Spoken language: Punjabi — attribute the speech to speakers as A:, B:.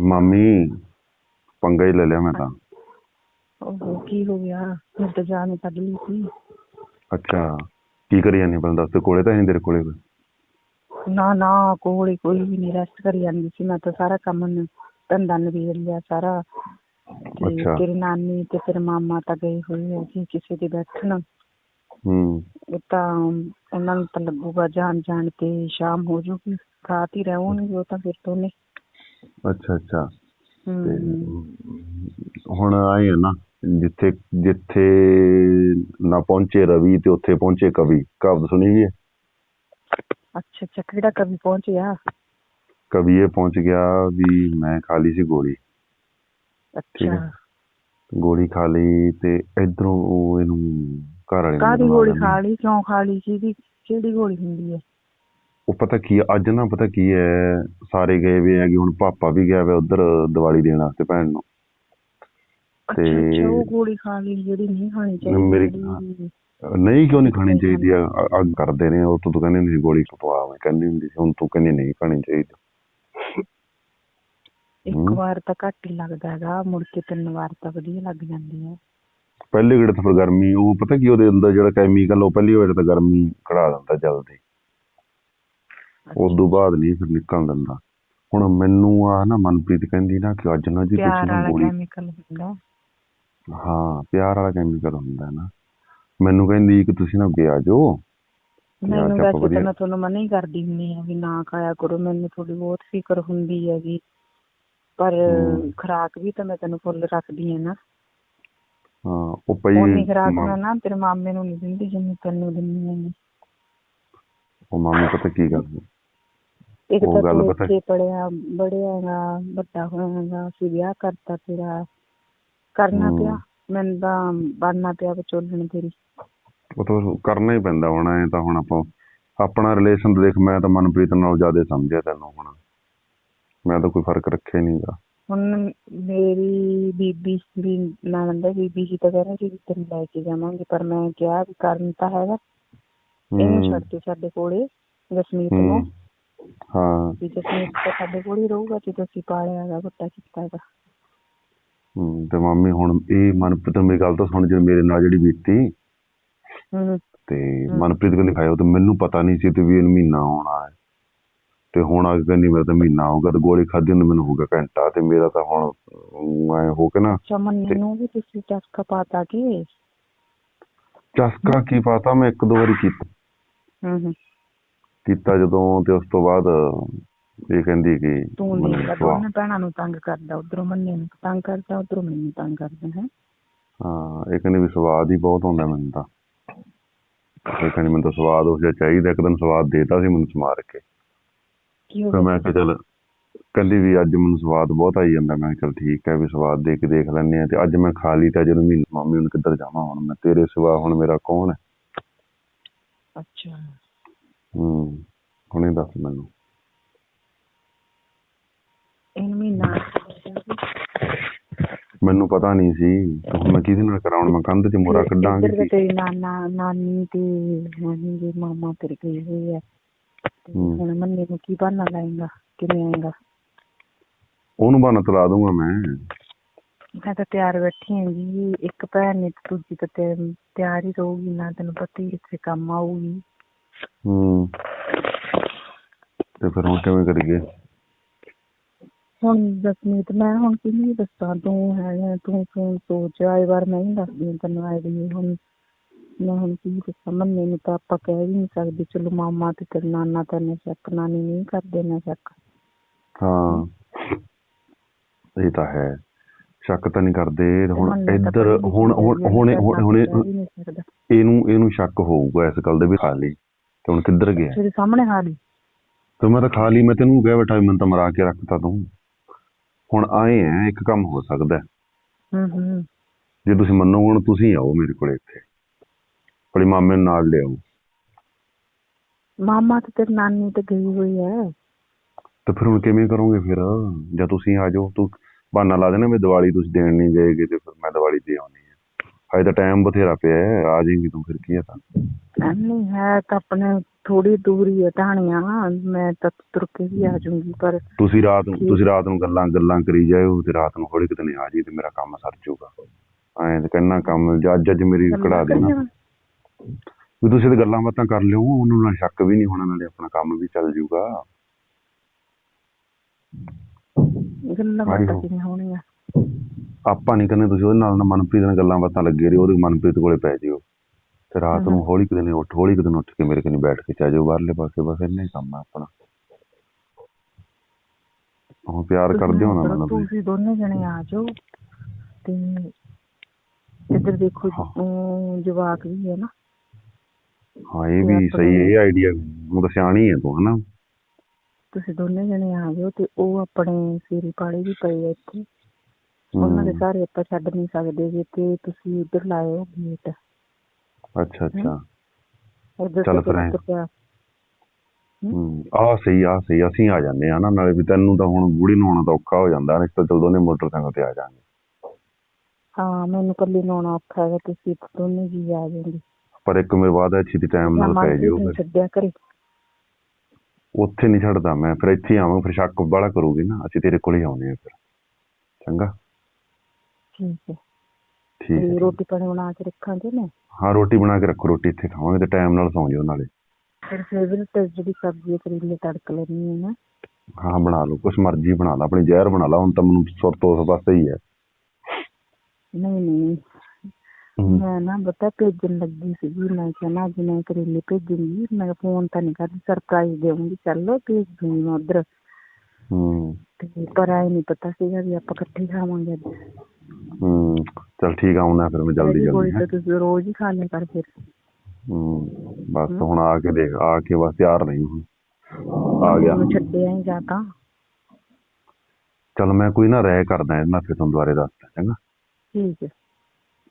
A: ਮਾਮੀ ਪੰਗਾ ਹੀ ਲੈ ਲਿਆ ਮੈਂ ਤਾਂ।
B: ਉਹ ਕੀ ਹੋ ਗਿਆ? ਮੈਂ ਤਾਂ ਜਾਨ ਕੱਢ ਲਈ ਸੀ।
A: ਅੱਛਾ ਕੀ ਕਰੀ ਜਾਂਦੀ ਪਹਿਲਾਂ ਦੱਸ ਕੋਲੇ ਤਾਂ ਨਹੀਂ ਤੇਰੇ ਕੋਲੇ ਕੋਈ?
B: ਨਾ ਨਾ ਕੋਲ ਕੋਈ ਵੀ ਨਹੀਂ ਰੈਸਟ ਕਰੀ ਜਾਂਦੀ ਸੀ। ਮੈਂ ਤਾਂ ਸਾਰਾ ਕੰਮ ਨ- ਧੰਦਾ ਨਵੇੜ ਲਿਆ ਸਾਰਾ। ਤੇ
A: ਅੱਛਾ।
B: ਤੇਰੀ ਨਾਨੀ ਤੇ ਤੇਰੇ ਮਾਮਾ ਤਾਂ ਗਏ ਹੋਏ ਆ ਜੀ ਕਿਸੇ ਦੇ ਬੈਠਣ।
A: ਹੂੰ।
B: ਉਹ ਤਾਂ ਉਹਨਾਂ ਨੂੰ ਤਾਂ ਲੱਗੂਗਾ ਜਾਣ ਜਾਣ ਤੇ ਸ਼ਾਮ ਹੋ ਜੂਗੀ। ਰਾਤ ਹੀ ਰਹੂਗੀ ਉਹ ਤਾਂ ਫਿਰ ਤੋਂ ਨੇ
A: ਅੱਛਾ ਅੱਛਾ। ਤੇ ਹੁਣ ਆਏ ਨਾ ਜਿੱਥੇ ਜਿੱਥੇ ਨਾ ਪਹੁੰਚੇ ਰਵੀ ਤੇ ਉੱਥੇ ਪਹੁੰਚੇ ਕਵੀ। ਕਹਾਵਤ ਸੁਣੀ ਵੀ
B: ਅੱਛਾ ਅੱਛਾ। ਕਿਹੜਾ ਕਵੀ ਪਹੁੰਚਿਆ
A: ਕਵੀ ਇਹ ਪਹੁੰਚ ਗਿਆ ਵੀ ਮੈਂ ਖਾ ਲਈ ਸੀ ਗੋਲੀ।
B: ਅੱਛਾ।
A: ਗੋਲੀ ਖਾ ਲਈ ਤੇ ਇਧਰੋਂ ਉਹ ਇਹਨੂੰ ਘਰ ਵਾਲੇ
B: ਕਾਹਦੀ ਗੋਲੀ ਖਾ ਲਈ? ਕਿਉਂ ਖਾ ਲਈ ਕਿਹਦੀ ਕਿਹੜੀ ਗੋਲੀ ਹੁੰਦੀ ਹੈ?
A: ਉਹ ਪਤਾ ਕੀ ਹੈ, ਅੱਜ ਨਾ ਪਤਾ ਕੀ ਹੈ ਸਾਰੇ ਗਏ ਵੇ ਹੈਗੇ ਹੁਣ ਪਾਪਾ ਵੀ ਗਿਆ ਵੇ ਉਧਰ ਦੀਵਾਲੀ ਦੇਣ ਵਾਸਤੇ ਭੈਣ ਨੂੰ। ਤੇ-
B: ਅੱਛਾ ਉਹ ਗੋਲੀ ਖਾ ਲਈ ਜਿਹੜੀ ਨਹੀਂ ਖਾਣੀ ਚਾਹੀਦੀ
A: ਮੇਰੀ-
B: ਜਿਹੜੀ-
A: ਨਹੀਂ ਕਿਉਂ ਨਹੀਂ ਖਾਣੀ ਚਾਹੀਦੀ ਆ ਅੱਗ ਕਰਦੇ ਨੇ ਉਹ ਤੋਂ ਕਹਿੰਦੀ ਹੁੰਦੀ ਸੀ ਗੋਲੀ ਖਪਵਾ ਮੈਂ ਕਹਿੰਦੀ ਹੁੰਦੀ ਸੀ ਹੁਣ ਤੂੰ ਕਹਿੰਦੀ ਨਹੀਂ ਖਾਣੀ ਚਾਹੀਦੀ।
B: ਇੱਕ। ਵਾਰ ਤਾਂ ਘੱਟ ਹੀ ਲੱਗਦਾ ਹੈਗਾ ਮੁੜ ਕੇ ਤਿੰਨ ਵਾਰ ਤਾਂ ਵਧੀਆ ਲੱਗ ਜਾਂਦੀ ਹੈ
A: ਪਹਿਲੇ ਗੇੜੇ ਤਾਂ ਫਿਰ ਗਰਮੀ ਉਹ ਪਤਾ ਕੀ ਉਹਦੇ ਅੰਦਰ ਜਿਹੜਾ ਕੈਮੀਕਲ ਉਹ ਪਹਿਲੀ ਵਾਰ ਤਾਂ ਗਰਮੀ ਕਢਾ ਦਿੰਦਾ ਜਲਦੀ। ਉਸ ਤੋਂ ਬਾਅਦ ਨਹੀਂ ਫਿਰ ਨਿਕਲ ਦਿੰਦਾ। ਹੁਣ ਮੈਨੂੰ ਆ ਨਾ ਮਨਪ੍ਰੀਤ ਕਹਿੰਦੀ ਨਾ ਕਿ ਅੱਜ ਨਾ ਜੀ
B: ਪਿਆਰ
A: ਤੁਸੀਂ ਨਾ
B: ਵਾਲਾ
A: ਗੋਲੀ
B: ਕੈਮੀਕਲ ਹੁੰਦਾ।
A: ਹਾਂ ਪਿਆਰ ਵਾਲਾ ਕੈਮੀਕਲ ਹੁੰਦਾ ਨਾ। ਮੈਨੂੰ ਕਹਿੰਦੀ ਕਿ ਤੁਸੀਂ ਨਾ ਗਿਆ ਜੋ
B: ਮੈਨੂੰ ਵੈਸੇ
A: ਵਧੀਆ।
B: ਤਾਂ ਮੈਂ ਤੁਹਾਨੂੰ ਮਨਾ ਹੀ ਕਰਦੀ ਹੁੰਦੀ ਆ ਵੀ ਨਾ ਖਾਇਆ ਕਰੋ ਮੈਨੂੰ ਥੋੜੀ ਬਹੁਤ ਫਿਕਰ ਹੁੰਦੀ ਹੈਗੀ। ਪਰ
A: ਹਮ।
B: ਖੁਰਾਕ ਵੀ ਤਾਂ ਮੈਂ ਤੈਨੂੰ ਫੁੱਲ ਰੱਖਦੀ ਆ ਨਾ।
A: ਹਾਂ ਉਹ ਪਈ
B: ਖੁਰਾਕ
A: ਮਾਂ-
B: ਮੈਂ ਨਾ ਤੇਰੇ ਮਾਮੇ ਨੂੰ ਨਹੀਂ ਦਿੰਦੀ ਜਿੰਨੀ ਤੈਨੂੰ ਦਿੰਦੀ ਹੈਗੀ।
A: ਉਹ ਮਾਮੀ ਪਤਾ ਕੀ ਗੱਲ
B: ਇੱਕ
A: ਉਹ
B: ਤਾਂ
A: ਗੱਲ
B: ਤੂੰ
A: ਪਤਾ-
B: ਇੱਥੇ ਪੜਿਆ ਬੜਿਆ ਹੈਗਾ ਵੱਡਾ ਹੋਇਆ ਹੈਗਾ ਅਸੀਂ ਵਿਆਹ ਕਰਤਾ ਤੇਰਾ। ਕਰਨਾ
A: ਹਮ।
B: ਪਿਆ ਮੈਨੂੰ ਤਾਂ ਬਣਨਾ ਪਿਆ ਵਿਚੋਲਣ ਤੇਰੀ।
A: ਉਹ ਤਾਂ ਕਰਨਾ ਹੀ ਪੈਂਦਾ ਹੁਣ ਐ ਤਾਂ ਹੁਣ ਆਪਾਂ ਆਪਣਾ ਰਿਲੇਸ਼ਨ ਦੇਖ ਮੈਂ ਤਾਂ ਮਨਪ੍ਰੀਤ ਨਾਲ ਜ਼ਿਆਦਾ ਸਮਝਿਆ ਤੈਨੂੰ ਹੁਣ। ਮੈਂ ਤਾਂ ਕੋਈ ਫ਼ਰਕ ਰੱਖਿਆ ਨਹੀਂਗਾ
B: ਹੁਣ ਮੇਰੀ ਬੀਬੀ ਵੀ ਨਣਦ ਬੀਬੀ ਜੀ ਤਾਂ ਕਹਿ ਰਹੀ ਸੀ ਵੀ ਤੈਨੂੰ ਲੈ ਕੇ ਜਾਵਾਂਗੇ ਪਰ ਮੈਂ ਕਿਹਾ ਵੀ ਕਰਨ ਤਾਂ ਹੈਗਾ। ਇਹਨੂੰ ਛੱਡ ਦੇ ਸਾਡੇ ਕੋਲੇ ਜਸਮੀਤ ਨੂੰ।
A: ਹਾਂ
B: ਵੀ ਜਸਮੀਤ ਤਾਂ ਸਾਡੇ ਕੋਲ ਹੀ ਰਹੂਗਾ ਜਦੋਂ ਅਸੀਂ ਪਾਲਿਆ ਹੈਗਾ ਵੱਡਾ ਕੀਤਾ ਹੈਗਾ।
A: ਹਮ, ਤੇ ਮਾਮੀ ਹੁਣ ਇਹ ਮਨਪ੍ਰੀਤ ਮੇਰੀ ਗੱਲ ਤਾਂ ਸੁਣ ਜੇ ਮੇਰੇ ਨਾਲ ਜਿਹੜੀ ਬੀਤੀ
B: ਹੂੰ।
A: ਤੇ ਮਨਪ੍ਰੀਤ ਕਹਿੰਦੀ ਖਾਇਓ ਤੇ ਮੈਨੂੰ ਪਤਾ ਨਹੀਂ ਸੀ ਤੇ ਵੀ ਇਹਨੂੰ ਮਹੀਨਾ ਆਉਣਾ ਹੈ। ਤੇ ਹੁਣ ਆ ਕੇ ਕਹਿੰਦੀ ਮੇਰਾ ਤਾਂ ਮਹੀਨਾ ਹੋ ਗਿਆ ਤੇ ਗੋਲੀ ਖਾਧੀ ਨੂੰ ਮੈਨੂੰ ਹੋ ਗਿਆ ਘੰਟਾ ਤੇ ਮੇਰਾ ਤਾਂ ਹੁਣ ਐ ਹੋ ਕੇ ਨਾ
B: ਚਮਨ ਨੂੰ ਵੀ ਤੁਸੀਂ ਚਸਕਾ ਪਾਤਾ ਕਿ?
A: ਚਸਕਾ ਕੀ ਪਤਾ ਮੈਂ ਇੱਕ ਦੋ ਵਾਰੀ ਕੀਤਾ।
B: ਹੂੰ ਹੂੰ।
A: ਕੀਤਾ ਜਦੋਂ ਤੇ ਉਸ ਤੋਂ ਬਾਅਦ ਇਹ ਕਹਿੰਦੀ ਕਿ
B: ਤੂੰ
A: ਮੈਨੂੰ
B: ਨਹੀਂ ਦੋਨੇ ਭੈਣਾਂ ਨੂੰ ਤੰਗ ਕਰਦਾ ਉਧਰੋਂ ਮੰਨੇ ਨੂੰ ਤੰਗ ਕਰਦਾ ਉਧਰੋਂ ਮੈਨੂੰ ਤੰਗ ਕਰਦਾ ਹੈ।
A: ਹਾਂ ਇਹ ਕਹਿੰਦੀ ਵੀ ਸਵਾਦ ਹੀ ਬਹੁਤ ਆਉਂਦਾ ਮੈਨੂੰ ਤਾਂ। ਇਹ ਕਹਿੰਦੀ ਮੈਨੂੰ ਤਾਂ ਸਵਾਦ ਉਸ ਜਿਹਾ ਚਾਹੀਦਾ ਇੱਕ ਦਿਨ ਸਵਾਦ ਦੇਤਾ ਸੀ ਮੈਨੂੰ ਸਮਾਰ ਕੇ। ਫਿਰ ਮੈਂ ਕਿਹਾ ਚੱਲ ਕਹਿੰਦੀ ਵੀ ਅੱਜ ਮੈਨੂੰ ਸਵਾਦ ਬਹੁਤ ਆਈ ਜਾਂਦਾ ਮੈਂ ਚੱਲ ਠੀਕ ਹੈ ਵੀ ਸਵਾਦ ਦੇ ਕੇ ਦੇਖ ਲੈਂਦੇ ਆ ਤੇ ਅੱਜ ਮੈਂ ਖਾ ਲਈ ਤਾਂ ਜਦੋਂ ਮਹੀਨਾ ਮਾਮੀ ਹੁਣ ਕਿੱਧਰ ਜਾਵਾਂ ਹੁਣ? ਮੈਂ ਤੇਰੇ ਸਿਵਾ ਹੁਣ ਮੇਰਾ ਕੌਣ ਹੈ?
B: ਅੱਛਾ।
A: ਹੂੰ ਹੁਣੇ ਦੱਸ ਮੈਨੂੰ।
B: ਇਹ ਮਹੀਨਾ
A: ਮੈਨੂੰ ਪਤਾ ਨਹੀਂ ਸੀ ਤੇ ਮੈਂ ਕਿਹਦੇ ਨਾਲ ਕਰਾਉਣ ਮੈਂ ਕੰਧ 'ਚ ਮੋਰਾ ਕੱਢਾਂਗੇ
B: ਇੱਧਰ ਤਾਂ ਤੇਰੀ ਨਾਨਾ ਨਾਨੀ ਤੇ ਨਾਨੀ ਦੇ ਮਾਮਾ ਤੇਰੇ ਗਏ ਹੋਏ ਆ। ਤੇ
A: ਹੂੰ।
B: ਹੁਣ ਮੰਨੇ ਨੂੰ ਕੀ ਬਹਾਨਾ ਲਾਏਗਾ ਕਿਵੇਂ ਆਏਗਾ?
A: ਉਹਨੂੰ ਬਹਾਨਾ ਤਲਾ ਦੂੰਗਾ ਮੈਂ।
B: ਮੈਂ ਤਾਂ ਤਿਆਰ ਬੈਠੀ ਹਾਂ ਜੀ ਇੱਕ ਭੈਣ ਨੇ ਤੇ ਦੂਜੀ ਤਾਂ ਤਿਆ- ਤਿਆਰ ਹੀ ਰਹੂਗੀ ਨਾ ਤੈਨੂੰ ਪਤਾ ਹੀ ਇੱਥੇ ਕੰਮ ਆਊਗੀ।
A: ਹੂੰ। ਤੇ ਫਿਰ ਹੁਣ ਕਿਵੇਂ ਕਰੀਏ?
B: ਹੁਣ ਜਸਮੀਤ ਮੈਂ ਹੁਣ ਕਿਹਨੂੰ ਦੱਸਾਂ? ਤੂੰ ਹੈ ਤੂੰ ਤੂੰ ਸੋਚ ਆਏ ਵਾਰ ਮੈਂ ਹੀ ਦੱਸਦੀ ਹਾਂ ਤੈਨੂੰ ਆਈਡੀ ਹੁਣ। ਮੈਂ ਹੁਣ ਕੀ ਦੱਸਾਂ? ਮੰਨੇ ਨੂੰ ਤਾਂ ਆਪਾਂ ਕਹਿ ਵੀ ਨਹੀਂ ਸਕਦੇ ਚਲੋ ਮਾਮਾ ਤੇ ਤੇਰਾ ਨਾਨਾ ਤਾਂ ਨਾ ਸ਼ੱਕ ਨਾਨੀ ਨਹੀਂ ਕਰਦੇ ਨਾ ਸ਼ੱਕ।
A: ਹਾਂ। ਇਹ ਤਾਂ ਹੈ। ਸ਼ੱਕ ਤਾਂ ਨਹੀਂ ਕਰਦੇ ਹੁਣ
B: ਮੰਨੇ ਤਾਂ
A: ਇੱਧਰ ਹੁਣ ਹੁਣ ਹੁਣ
B: ਹੈ,
A: ਹੁਣ ਹੁਣ
B: ਕਹਿ ਵੀ ਨਹੀਂ ਸਕਦਾ
A: ਇਹਨੂੰ ਇਹਨੂੰ ਸ਼ੱਕ ਹੋਊਗਾ ਇਸ ਗੱਲ ਦੇ ਵੀ ਖਾ ਲਈ ਤੇ ਹੁਣ ਕਿੱਧਰ ਗਿਆ?
B: ਤੇਰੇ ਸਾਹਮਣੇ ਹਾਲੀ
A: ਤੇ ਮੈਂ ਤਾਂ ਖਾ ਲਈ ਮੈਂ ਤੈਨੂੰ ਕਿਹਾ ਬੈਠਾ ਮੈਨੂੰ ਤਾਂ ਮਰਾ ਕੇ ਰੱਖਤਾ ਤੂੰ। ਹੁਣ ਆਏ ਹੈ ਇੱਕ ਕੰਮ ਹੋ ਸਕਦਾ। ਹੈ।
B: ਹੂੰ।
A: ਜੇ ਤੁਸੀਂ ਮੰਨੋਗੇ ਹੁਣ ਤੁਸੀਂ ਆਓ ਮੇਰੇ ਕੋਲੇ ਇੱਥੇ। ਆਪਣੀ ਮਾਮੇ ਨੂੰ ਨਾਲ ਲਿਆਓ।
B: ਮਾਮਾ ਤੇ ਤੇਰੀ ਨਾਨੀ ਤੇ ਗਈ ਹੋਈ ਹੈ
A: ਤੇ ਫਿਰ ਹੁਣ ਕਿਵੇਂ ਕਰੋਗੇ ਫਿਰ? ਜਾਂ ਤੁਸੀਂ ਆ ਜਾਓ ਤੂੰ ਬਹਾਨਾ ਲਾ ਦੇਣਾ ਵੀ ਦੀਵਾਲੀ ਤੁਸੀਂ ਦੇਣ ਨਹੀਂ ਜਾਏਗੇ ਤੇ ਫਿਰ ਮੈਂ ਦੀਵਾਲੀ ਦੇ ਆਉਣੀ ਹਜੇ ਤਾਂ ਟਾਈਮ ਬਥੇਰਾ ਪਿਆ ਹੈ ਆ ਜਾਏਗੀ ਤੂੰ ਫਿਰ ਕੀ ਹੈ ਤਾਂ।
B: ਨਹੀਂ ਹੈ ਤਾਂ ਆਪਣੇ ਥੋੜੀ ਦੂਰੀ ਹੈ ਢਾਣੀਆਂ ਮੈਂ ਤਾਂ ਤੁਰ ਕੇ ਵੀ ਆ ਜਾਊਂਗੀ ਪਰ
A: ਤੁਸੀਂ ਰਾਤ ਨੂੰ। ਤੁਸੀਂ ਰਾਤ ਨੂੰ ਗੱਲਾਂ ਗੱਲਾਂ ਕਰੀ ਜਾਇਓ ਤੇ ਰਾਤ ਨੂੰ ਹੌਲੀ ਕਿਤੇ ਨਹੀਂ ਆ ਜੀ ਤੇ ਮੇਰਾ ਕੰਮ ਸਰ ਜਾਊਗਾ। ਐਂ ਤੇ ਕਹਿੰਨਾ ਕੰਮ ਅੱਜ ਅੱਜ ਮੇਰੀ ਕਢਾ ਦੇਣਾ। ਵੀ ਤੁਸੀਂ ਤੇ ਗੱਲਾਂ ਬਾਤਾਂ ਕਰ ਲਿਓ ਉਹਨੂੰ ਨਾਲ ਸ਼ੱਕ ਵੀ ਨਹੀਂ ਹੋਣਾ ਨਾਲੇ ਆਪਣਾ ਕੰਮ ਵੀ ਚੱਲ ਜਾਊਗਾ।
B: ਗੱਲਾਂ ਬਾਤਾਂ। ਕਿਵੇਂ ਹੋਣੀਆਂ?
A: ਆਪਾਂ ਨਹੀਂ ਕਹਿੰਦੇ ਤੁਸੀਂ ਉਹਦੇ ਨਾਲ ਨਾ ਮਨਪ੍ਰੀਤ ਨਾਲ ਗੱਲਾਂ ਬਾਤਾਂ ਲੱਗੇ ਰਹੀ ਉਹਦੇ ਮਨਪ੍ਰੀਤ ਕੋਲੇ ਪੈ ਜਿਓ। ਤੇ ਰਾਤ ਨੂੰ ਹੌਲੀ ਕਿਤੇ ਨੇ ਉੱਠ ਹੌਲੀ ਕਿਤੇ ਨੂੰ ਉੱਠ ਕੇ ਮੇਰੇ ਕੋਲ ਬੈਠ ਕੇ ਚਾ ਜਾਓ ਬਾਹਰਲੇ ਪਾਸੇ ਬਸ ਇੰਨਾ ਹੀ ਕੰਮ ਆ ਆਪਣਾ। ਉਹ ਪਿਆਰ ਕਰਦੇ ਹੋ ਨਾ ਮੈਨੂੰ।
B: ਤੁਸੀਂ। ਦੋਨੇ ਜਣੇ ਆ ਜਾਓ ਤੇ ਇੱਧਰ ਦੇਖੋ ਜਵਾਕ ਵੀ ਹੈ ਨਾ।
A: ਹਾਂ ਇਹ ਵੀ ਸਹੀ ਹੈ ਇਹ ਆਈਡੀਆ ਉਹ ਤਾਂ ਸਿਆਣੀ ਹੈ ਤੂੰ ਹਨਾ।
B: ਤੁਸੀਂ ਦੋਨੇ ਜਣੇ ਆ ਜਾਓ ਤੇ ਉਹ ਆਪਣੇ ਸੀਰੀ ਪਾੜੇ ਵੀ ਪਏ ਇੱਥੇ। ਉਹਨਾਂ ਦੇ ਸਾਰੇ ਆਪਾਂ ਛੱਡ ਨਹੀਂ ਸਕਦੇ ਜੇ ਤੇ ਤੁਸੀਂ ਉੱਧਰ ਲਾਇਓ ਗੇਟ
A: ਅੱਛਾ ਅੱਛਾ। ਚੱਲ ਫਿਰ। ਹੂੰ। ਆ ਸਹੀ ਆ ਸਹੀ ਅਸੀਂ ਆ ਜਾਂਦੇ ਆ ਨਾ ਨਾਲੇ ਵੀ ਤੈਨੂੰ ਤਾਂ ਹੁਣ ਬੁੜੀ ਨੂੰ ਆਉਣਾ ਤਾਂ ਔਖਾ ਹੋ ਜਾਂਦਾ ਨਹੀਂ ਤਾਂ ਚਲ ਦੋਨੇ ਮੋਟਰਸਾਈਕਲ ਤੇ ਆ ਜਾਾਂਗੇ।
B: ਹਾਂ ਮੈਨੂੰ ਕੱਲੀ ਨੂੰ ਆਉਣਾ ਔਖਾ ਹੈਗਾ ਤੁਸੀਂ ਦੋਨੇ ਜੀ ਆ ਜਾਓਗੇ
A: ਪਰ ਇੱਕ ਮੇ ਬਾਅਦ ਅੱਛੀ ਦੀ ਟਾਈਮ ਨਾਲ ਪੈ ਜਿਓ ਫਿਰ।
B: ਛੱਡਿਆ ਕਰੇ।
A: ਉੱਥੇ ਨਹੀਂ ਛੱਡਦਾ ਮੈਂ ਫਿਰ ਇੱਥੇ ਹੀ ਆਵਾਂ ਫਿਰ ਸ਼ੱਕ ਵਾਲਾ ਕਰੂਗੀ ਨਾ ਅਸੀਂ ਤੇਰੇ ਕੋਲ ਹੀ ਆਉਨੇ ਆ ਫਿਰ। ਚੰਗਾ।
B: ਠੀਕ ਹੈ।
A: ਠੀਕ
B: ਤੇ
A: ਹੈ।
B: ਰੋਟੀ ਪਾਣੀ ਬਣਾ ਕੇ ਰੱਖਾਂਗੇ ਨਾ?
A: ਹਾਂ ਰੋਟੀ ਬਣਾ ਕੇ ਰੱਖੋ ਰੋਟੀ ਇੱਥੇ ਖਾਵਾਂਗੇ ਤੇ ਟਾਈਮ ਨਾਲ ਸੌਂ ਜਾਓ ਨਾਲੇ।
B: ਫਿਰ ਫੇਵਰਟ ਜਿਹੜੀ ਸਬਜ਼ੀ ਹੈ, ਕਰੇਲੇ ਤੜਕ ਲੈਣੀ ਹੈ ਨਾ।
A: ਹਾਂ ਬਣਾ ਲਓ ਕੁਛ ਮਰਜ਼ੀ ਬਣਾ ਲਾ ਆਪਣੀ ਜ਼ਹਿਰ ਬਣਾ ਲਾ ਹੁਣ ਤਾਂ ਮੈਨੂੰ ਸੁਰਤ ਉਸ ਪਾਸੇ ਹੀ ਹੈ।
B: ਨਹੀਂ ਨਹੀਂ। ਮੈਂ ਨਾ ਬਤਾ ਭੇਜਣ ਲੱਗੀ ਸੀਗੀ ਮੈਂ ਕਿਹਾ ਨਾ ਅੱਜ ਮੈਂ ਕਰੇਲੇ ਭੇਜੂੰਗੀ ਮੈਂ ਫੋਨ ਤਾਂ ਨਹੀਂ ਕਰਦੀ ਸਰਪ੍ਰਾਈਜ਼ ਦੇਵਾਂਗੀ ਚੱਲੋ ਭੇਜ ਦੂੰਗੀ ਮੈਂ ਉੱਧਰ।
A: ਹੂੰ
B: ਤੇ ਪਰ ਆਏ ਨਹੀਂ ਪਤਾ ਸੀਗਾ ਵੀ ਆਪਾਂ ਇਕੱਠੇ ਹੀ ਖਾਵਾਂਗੇ ਅੱਜ।
A: ਹੂੰ ਚਲ ਠੀਕ ਆ ਆਉਣਾ ਫਿਰ ਮੈਂ ਜਲਦੀ
B: ਇਹਦੀ ਗੋਲੀ
A: ਜਲਦੀ ਹੈਂ।
B: ਤਾਂ ਤੁਸੀਂ ਰੋਜ਼ ਹੀ ਖਾ ਲਿਆ ਕਰ ਫਿਰ।
A: ਹੂੰ ਬਸ ਹੁਣ ਆ ਕੇ ਦੇਖ ਆ ਕੇ ਬਸ ਤਿਆਰ ਨਹੀਂ ਹੁਣ। ਆ ਗਿਆ।
B: ਮੈਨੂੰ ਛੱਡਿਆ ਹੀ ਜਾਂ ਤਾਂ।
A: ਚਲ ਮੈਂ ਕੋਈ ਨਾ ਰਹਿ ਕਰਦਾ ਇਹਨਾਂ ਫਿਰ ਤੁਹਾਨੂੰ ਦੁਬਾਰੇ ਦੱਸਦਾ ਚੰਗਾ?
B: ਠੀਕ ਹੈ।